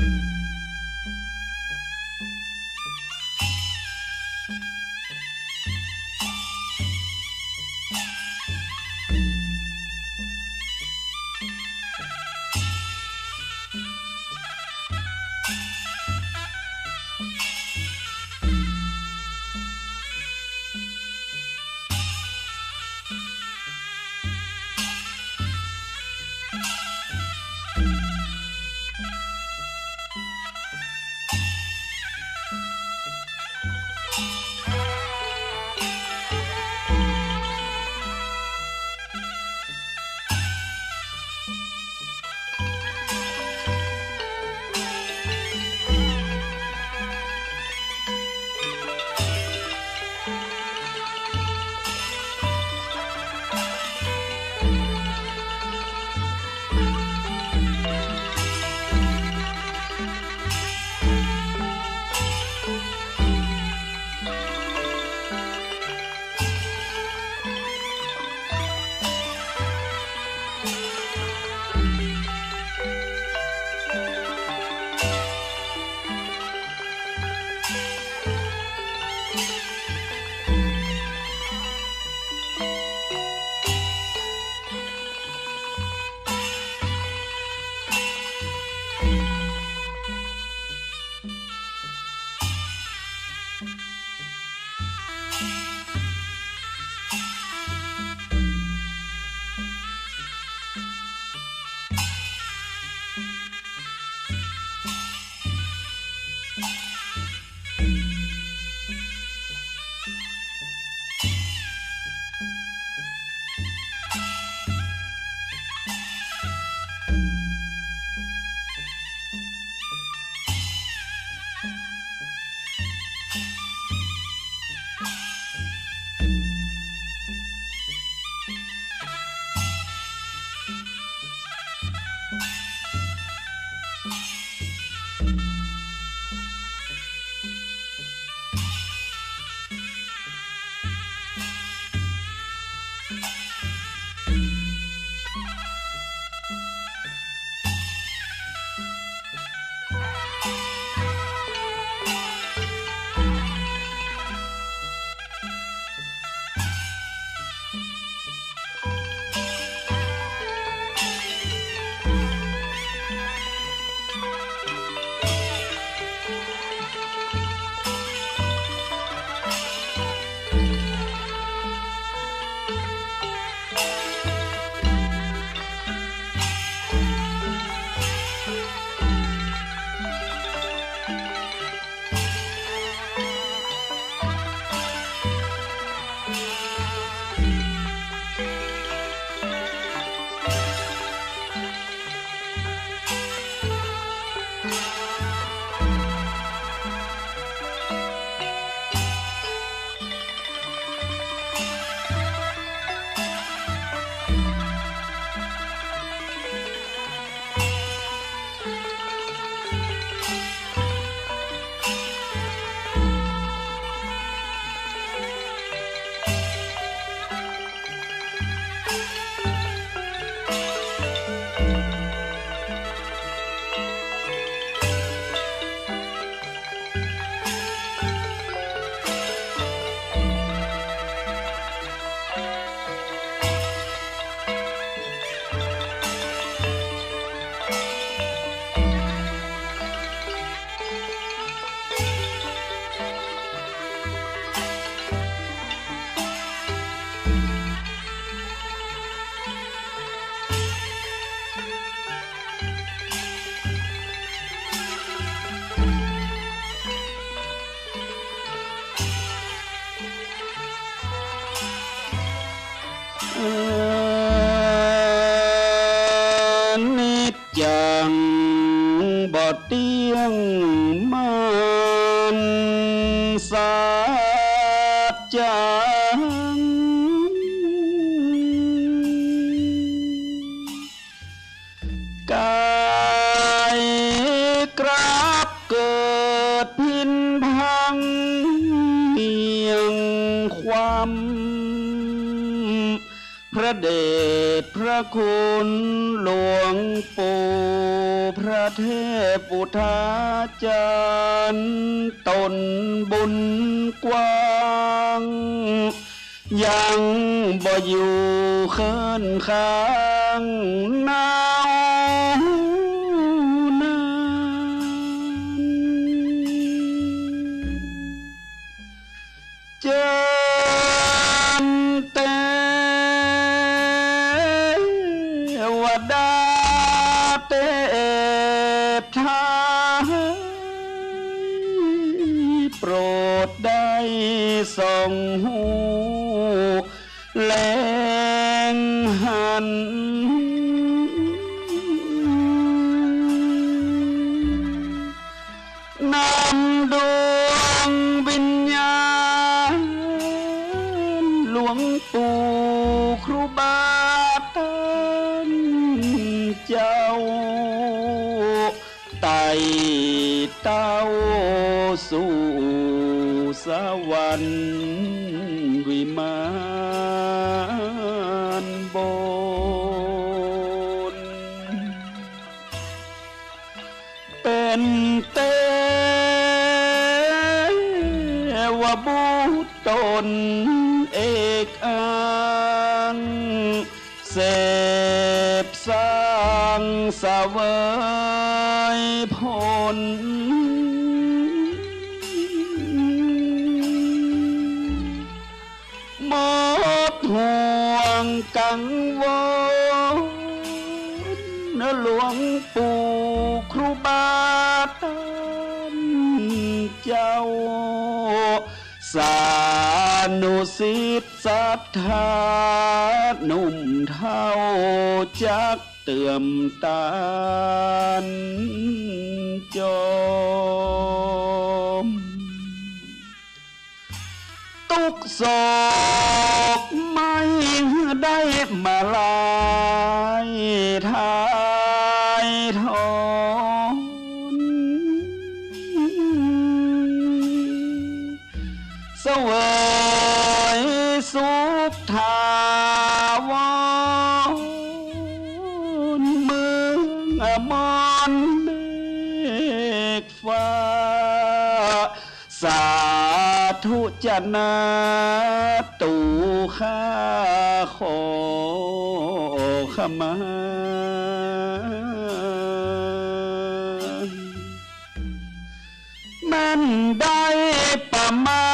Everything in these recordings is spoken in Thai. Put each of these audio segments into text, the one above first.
เคุณหลวงปู่พระเทพปุทาจารย์ตนบุญกว้าง ยังบ่อยู่เคินข้า กังวลนหลวงปู่ครูบาท่านเจ้า สานุสิทธิ์ศรัทธาหนุ่มเท่าจักเตื่อมตานจอมตุกโศก ได้มาลายทายทอนเสวยสุขทาวรเมืองอมรเมฆฟ้า สาธุจนา ข้าขอขมาแมันได้ประมา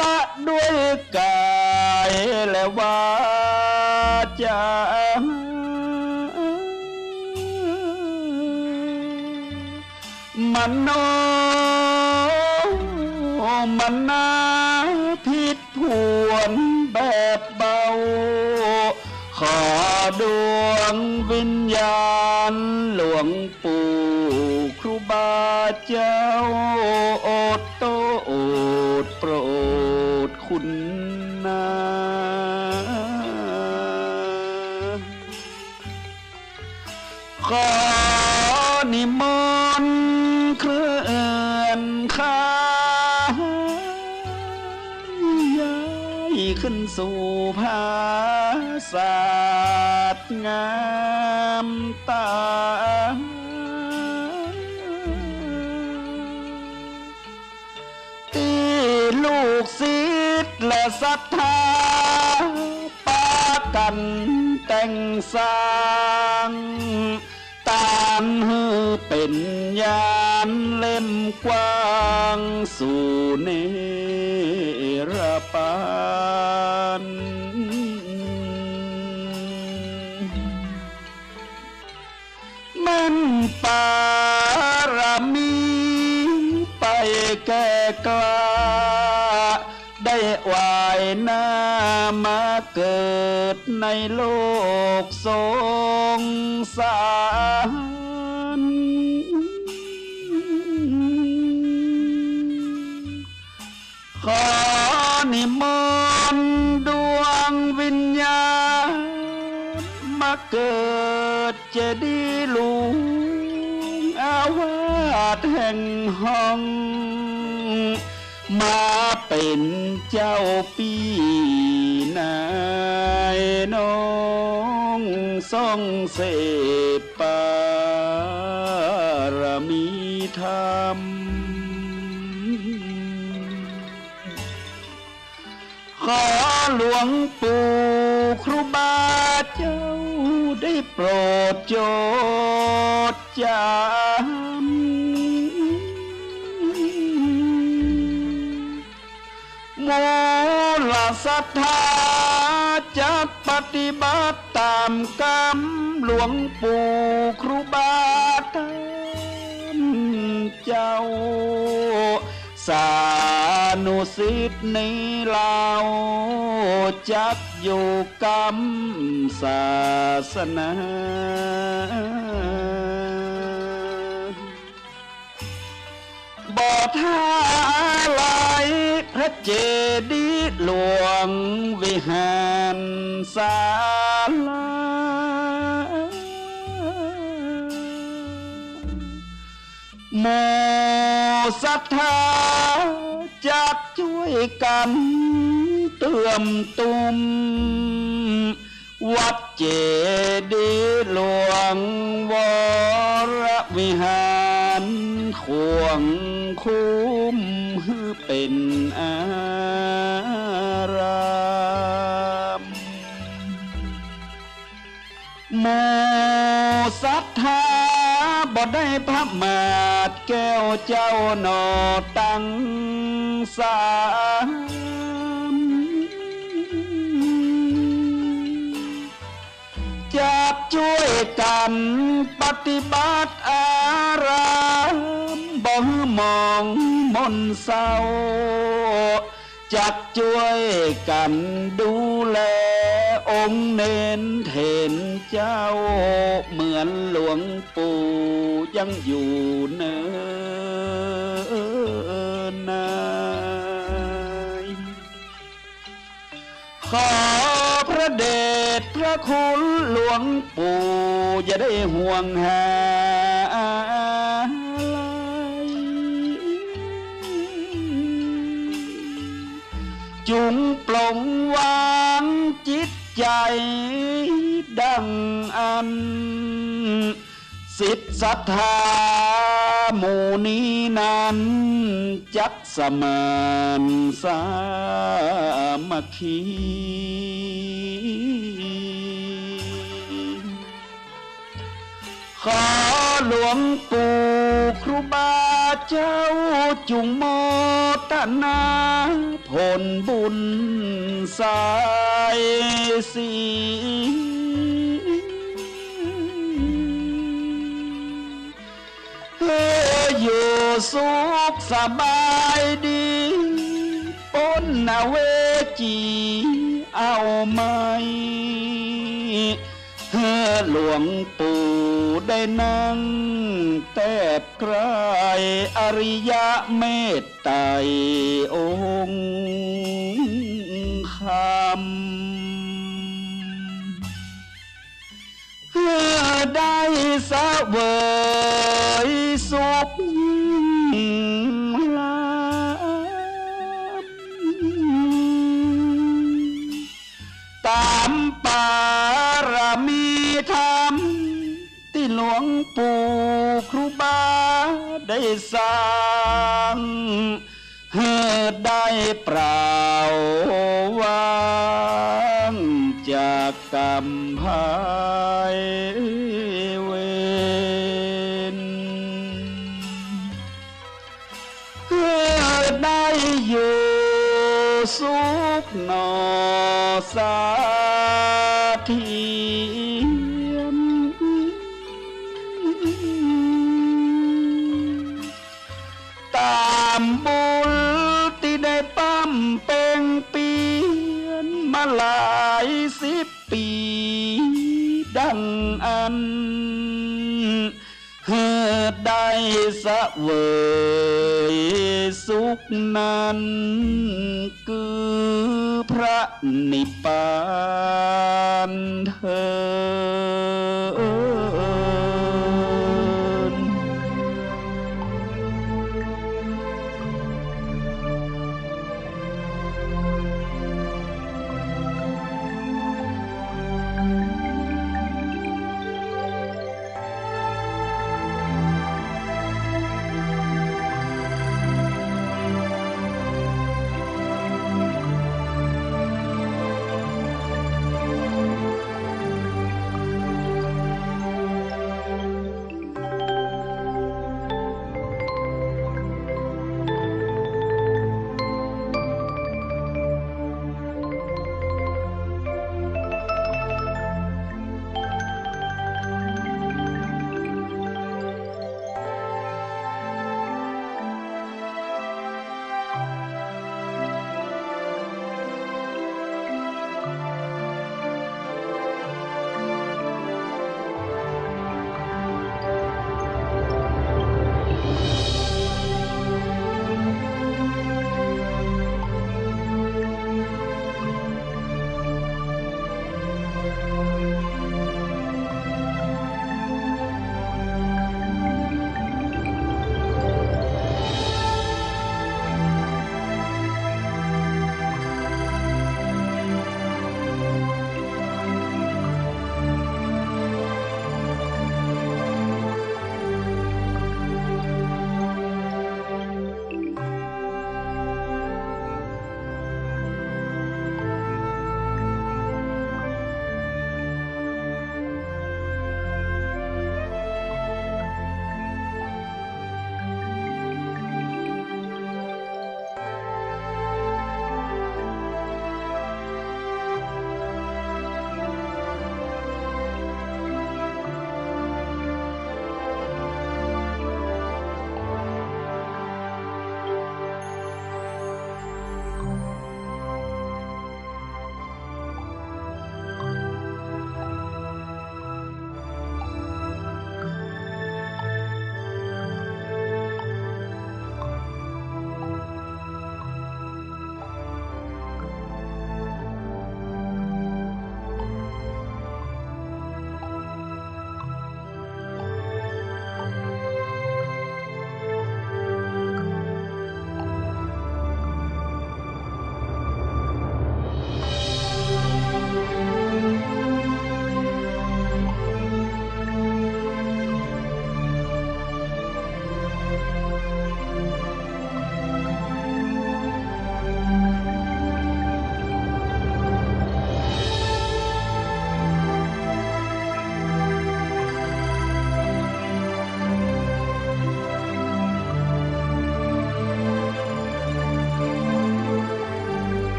ตะด้วยกายและวาจามันโนมันนา ผิดผวนแบบเบา ขอดวงวิญญาณ หลวงปู่ครูบาเจ้า โอดโตโอดโปรดคุณ สู่ภาศาสตงามตา ที่ลูกศิษย์และศรัทธาปากันแต่งสร้างตามฮือเป็นยานเล่มกว้างสู่เน แก่กล้า ได้วายหน้ามาเกิดในโลกสงสารขอนิมนดวงวิญญาณมาเกิดเจดีาสแห่งห้อง มาเป็นเจ้าปีนายน้องทรงเสพปารมีธรรมขอหลวงปู่ครูบาเจ้าได้โปรดโจดจำ ลศรัทธาจะปฏิบัติตามกรรมหลวงปู่ครูบาท่านเจ้า สานุสิทธิ์นี้เราจักอยู่กรรมศาสนา ท่าลายพระเจดีย์หลวงวิหารศาลาโมศรัทธาจักช่วยกันเตือมตุม วัดเจดีหลวงวรวิหารควงคุ้มฮือเป็นอารามโมศรัทธาบ่ได้พระมาทแก้วเจ้าหนอตั้งสา ช่วยกันปฏิบัติอารามบ่ฮือมองมนเศร้าจักช่วยกันดูแลองค์เน้นเห็นเจ้า เหมือนหลวงปู่ยังอยู่เนินนา คุณหลวงปู่อย่าได้ห่วงหาจุงปลงวางจิตใจดังอัน สิทธศรัทธาหมู่นี้นั้นจักสมานสามัคคี ขอหลวงปู่ครูบาเจ้าจุงโมตนาผลบุญสายสีเพื่ออยู่สุขสบายดีปนนาเวจีเอาไหมเพื่อหลวงปู่ ได้นั่งแทบใครอริยะเมตไตรองค์คำเพื่อได้สะเวยสุขยิ่งล้ำตามปารมีธรรมที่หล วงปู่ครูบาได้สร้างเพื่อได้เปล่าวางจากกรรมภายเวรเพื่อได้อยู่สุขนอสา เวยสุขนั้น คือพระนิพพานเธอ